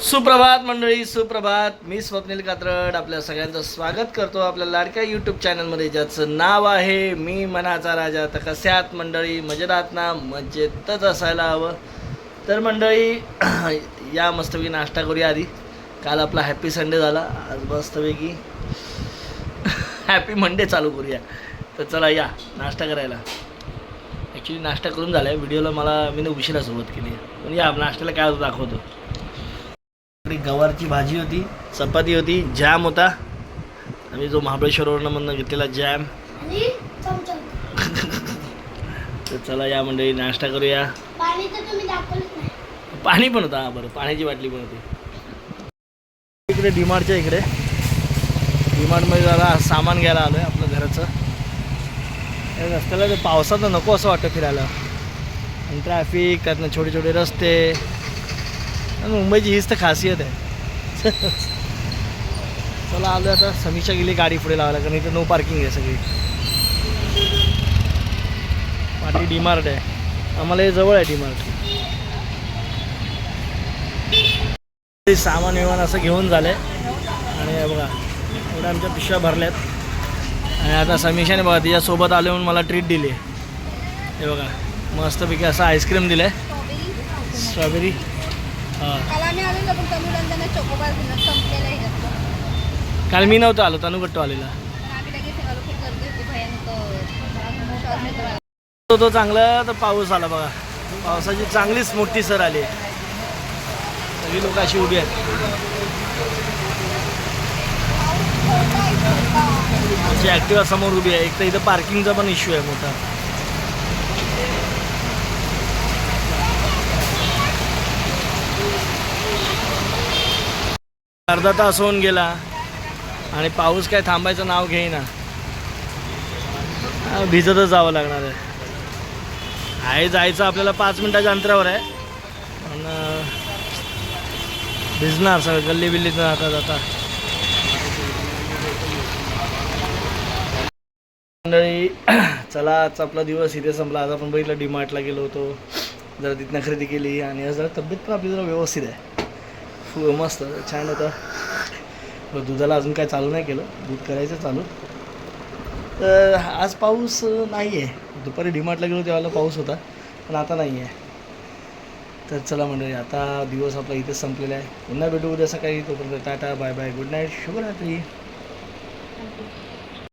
सुप्रभात मंडळी सुप्रभात. मी स्वप्नील कात्रड. आपल्या सगळ्यांचं स्वागत करतो आपल्या लाडक्या यूट्यूब चॅनलमध्ये ज्याचं नाव आहे मी मनाचा राजा. तर कशात मंडळी? मजेदात ना मजेतच असायला हवं. तर मंडळी या मस्तपैकी नाश्ता करूया आधी. काल आपला हॅपी संडे झाला. आज मस्तपैकी हॅपी मंडे चालू करूया. तर चला या नाश्ता करायला. ॲक्च्युली नाश्ता करून झाला आहे व्हिडिओला मला मी उशिरा सुरुवात केली पण या नाश्त्याला काय दाखवतो. इकडे गवारची भाजी होती चपाती होती जॅम होता. आम्ही जो महाबळेश्वरवरनं घेतलेला जॅम तर चला या मंडळी नाश्ता करूया. पाणी पाणी होतं बरं. पाण्याची बाटली पण होती. इकडे डीमार्टच्या इकडे. डीमार्टमध्ये जरा सामान घ्यायला आलो आहे आपलं घराचं. रस्त्याला पावसाचं नको असं वाटतं फिरायला. आणि ट्रॅफिक त्यातनं छोटे छोटे रस्ते. मुंबईची हीच तर खासियत आहे. चला आलो आता. समीक्षा गेली गाडी पुढे लावायला कारण इथं नो पार्किंग आहे सगळी. पाठी डीमार्ट आहे. आम्हाला हे जवळ आहे डीमार्ट सामान विमान असं घेऊन झालंय. आणि हे बघा एवढ्या आमच्या पिशव्या भरल्यात. आणि आता समीक्षाने बघा तिच्यासोबत आले म्हणून मला ट्रीट दिली. हे बघा मस्तपैकी असं आईस्क्रीम दिलं आहे स्ट्रॉबेरी काल आम्ही आलेलो पण कमी रंजना चोकोबार दिलं संपलेलं आहे जास्त काल मी नव्हतो आलो तनुगट्टू आलेला. पण आम्ही लगेच निघालो खूप गर्दी होती भयानक श्वास घेतो मला. तो तो चांगला तर पाऊस आला बघा. पावसाची चांगलीच मोठी सर आली. सगळी लोक अशी उभी आहेत. आमची ॲक्टिवा समोर उभी आहे. एक तर इथं पार्किंगचा पण इश्यू आहे मोठा. अर्धा तास होऊन गेला आणि पाऊस काय थांबायचं नाव घेईना. भिजतच जावं लागणार आहे. आहे जायचं आपल्याला पाच मिनिटाच्या अंतरावर आहे. पण भिजणार सगळं गल्ली बिल्लीत जाता जाता. मंडळी चला आजचा आपला दिवस इथे संपला. आज आपण बघितलं डीमार्टला गेलो होतो. जरा तिथनं खरेदी केली आणि आज जरा तब्येत पण आपली जरा व्यवस्थित आहे. खूप मस्त छान होतं. दुधाला अजून काय चालू नाही केलं. दूध करायचं चालू. तर आज पाऊस नाही आहे दुपारी डिमार्टला गेलो तेव्हा पाऊस होता पण आता नाही आहे तर चला मंडळी आता दिवस आपला इथेच संपलेला आहे. पुन्हा भेटू उद्या सकाळी. तोपर्यंत tata bye bye good night शुभरात्री.